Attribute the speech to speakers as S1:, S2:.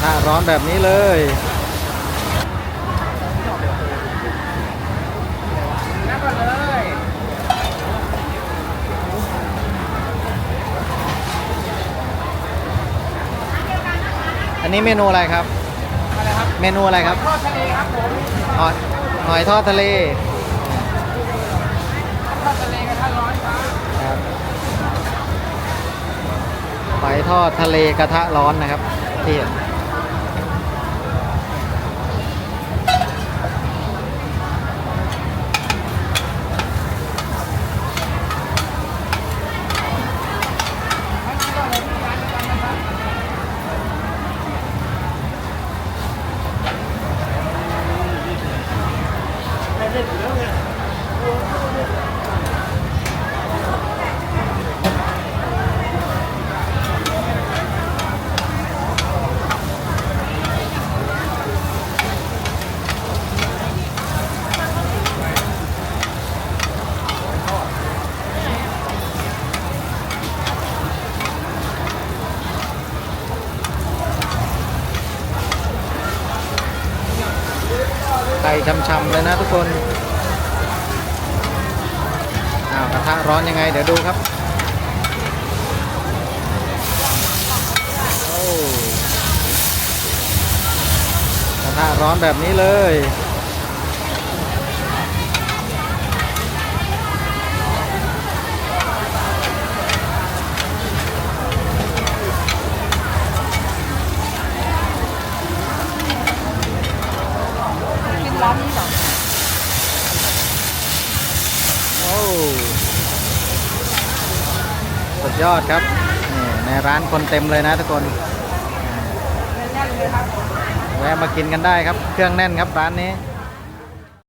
S1: ทะร้อนแบบนี้เลย
S2: นั่งก่อนเลย
S1: อันนี้เมนูอะไรครับ
S2: อะไรครับ
S1: เมนูอะไรครับ
S2: ทอดทะเลครับผม
S1: หอยหอยทอดทะเล
S2: ทอดทะเลกระทะร้อนครับ
S1: ครับหอยทอดทะเลกระทะร้อนนะครับที่เห็น ไก่ช่ำๆเลยนะทุกคนอ้าวกระทะร้อนยังไง เดี๋ยวดูครับโอ้กระทะร้อนแบบนี้เลย
S2: ร้านนี้เหรอ
S1: โอ้สุดยอดครับนี่ในร้านคนเต็มเลยนะทุกคน
S2: แน่นๆเลยครับ
S1: แวะมากินกันได้ครับ เครื่องแน่นครับร้านนี้
S2: ค